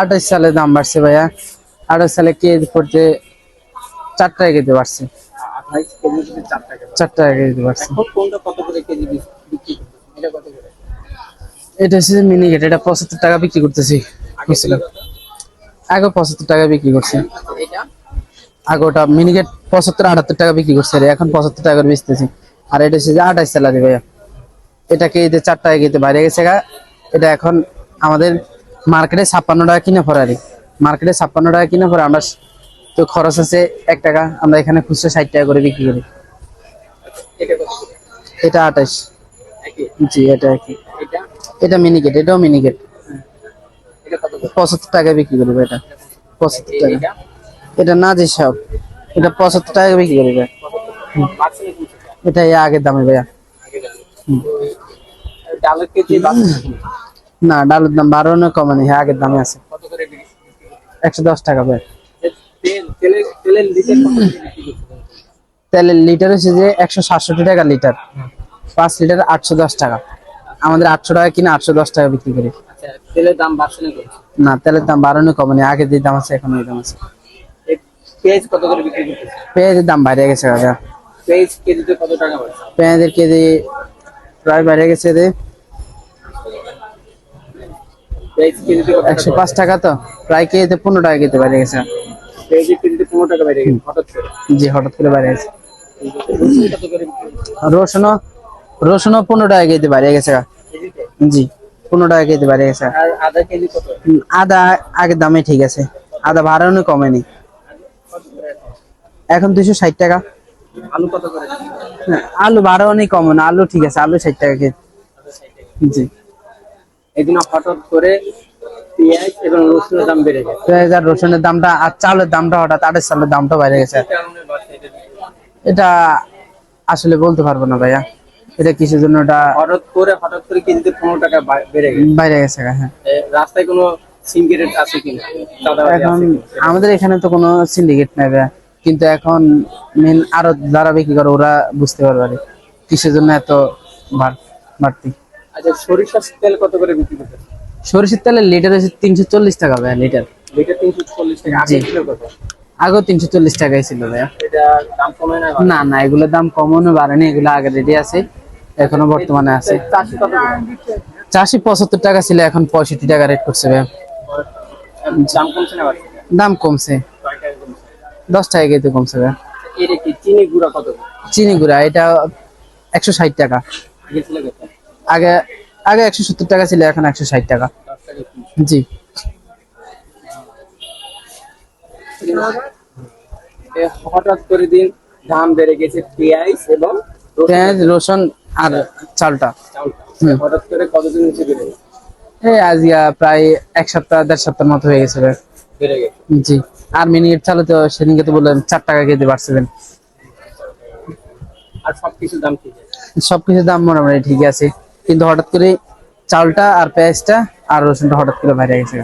আঠাশ সালে দাম বাড়ছে ভাইয়া। আঠাশ সালে কেজি পড়তে চার টাকা কেজি বাড়ছে। চার টাকা কেজি বাড়ছে। এটা হচ্ছে মিনি গেট এটা পঁচাত্তর টাকা বিক্রি করতেছি। বুঝছিলাম? আগে পঁচাত্তর টাকা বিক্রি করছি। আগে ওটা মিনি গেট পঁচাত্তর আটাত্তর টাকা বিক্রি করছে রে, এখন পঁচাত্তর টাকা বেচতেছি। আর এটা হচ্ছে যে আঠাশ স্যালারি ভাইয়া। এটা কেজিতে চার টাকা কেজিতে বাইরে গেছে এটা এখন আমাদের মার্কেটে ছাপ্পান্ন টাকা কিনে ফরারি মার্কেটে ছাপ্পান্ন টাকা কিনে পরে আমরা তো খরচ আছে এক টাকা, আমরা এখানে খুচরো ষাট টাকা করে বিক্রি করি। এটা আঠাশ। জি, এটা কি এটা এটা মিনি এটাও মিনি করে পঁচাত্তর টাকা বিক্রি করি ভাই এটা। পঁচাত্তর টাকা। এটা না যে সব এটা পঁচাত্তর টাকা বিক্রি করি ভাই। বাড়ছে না কমছে? এটা আগের দামে ভাইয়া? না ডালের দাম বারো না কমানি হ্যাঁ আগের দামে আছে। একশো দশ টাকা তেল তেলের লিটার হচ্ছে যে একশো সাতষট্টি টাকা লিটার পাঁচ লিটার আটশো দশ টাকা। আমাদের আটশো টাকা কিনে আটশো দশ টাকা বিক্রি করি। আচ্ছা তেলের দাম বাড়ছে না তেলের দাম বাড়ানো কমানি আগে যে দাম আছে এখন ওই দাম আছে। পেঁয়াজ কত করে বিক্রি করতেছে পেঁয়াজের দাম বাইরে গেছে পেঁয়াজ কেজিতে কত টাকা পেঁয়াজের কেজি প্রায় বাইরে গেছে রে। একশো পাঁচ টাকা তো? প্রায় কেজিতে পনেরো টাকা কেজিতে বাইরে গেছে? জি হঠাৎ করে বাইরে গেছে। রসুন রসুনও পনেরো টাকা কেজিতে বাইরে গেছে জি পনেরো টাকা কেজিতে বাইরে গেছে। আর আধা কেজি কত? হুম, আদা আগের দামে ঠিক আছে। আদা ভাড়ানো কমেনি। এখন? দুশো ষাট টাকা। আলু কত করে? আলু বাড়ানি কম না আলু ঠিক আছে আলু ষাট টাকা কেজি। জি। এদিন হঠাৎ করে পেঁয়াজ এবং রসুনের দাম বেড়ে গেছে। পেঁয়াজ আর রসুনের দামটা আর চালের দামটা হঠাৎ আটের চালের দামটা বাইরে গেছে। এটা? এটা আসলে বলতে পারব না ভাইয়া। এটা কিসের জন্য ওটা হঠাৎ করে হঠাৎ করে কেজিতে পনেরো টাকা বেড়ে গেছে। বাইরে গেছে হ্যাঁ। রাস্তায় কোনো সিঙ্গারেট আছে কিনা এখন আমাদের এখানে তো কোনো সিন্ডিকেট নাই ভাইয়া। কিন্তু এখন মেন আরও যারা বিক্রি করে ওরা বুঝতে পারবে আর কিসের জন্য এত বাড়- বাড়তি। আচ্ছা সরিষার তেল কত করে বিক্রি করতেছে সরিষার তেলের লিটার হচ্ছে তিনশো চল্লিশ টাকা ভাইয়া লিটার। লিটার তিনশো চল্লিশ টাকা। আগে ছিল কত? আগেও তিনশো চল্লিশ টাকাই ছিল ভাইয়া। এটা দাম কমে না না না এগুলোর দাম বাড়েনি এগুলো আগে রেডি আছে এখনও বর্তমানে আছে। চাষি করে? চারশো পঁচাত্তর টাকা ছিল এখন পঁয়ষট্টি টাকা রেট করছে ভাইয়া। দাম কমছে? দশ টাকা কেজি কমছে ভাইয়া। চিনি গুঁড়া কত চিনি গুঁড়া এটা একশো ষাট টাকা। আগে আগে একশো সত্তর টাকা ছিল এখন একশো ষাট টাকা। জি। হঠাৎ করে দিন দাম বেড়ে গেছে পেঁয়াজ এবং পেঁয়াজ রসুন আর চালটা। হঠাৎ করে কতদিন নিচে বেড়ে এই আজকে প্রায় এক সপ্তাহ দেড় সপ্তাহ মতো হয়ে গেছে বেড়ে গেছে। জি। আর মিনিট চালু তো সেদিনকে তো বললেন চার টাকা কেজি বাড়ছিলেন আর সবকিছুর দাম ঠিক আছে সবকিছুর দাম মোটামুটি ঠিক আছে। কিন্তু হঠাৎ করে চালটা আর পেঁয়াজটা আর রসুনটা হঠাৎ করে বাইরে গেছে।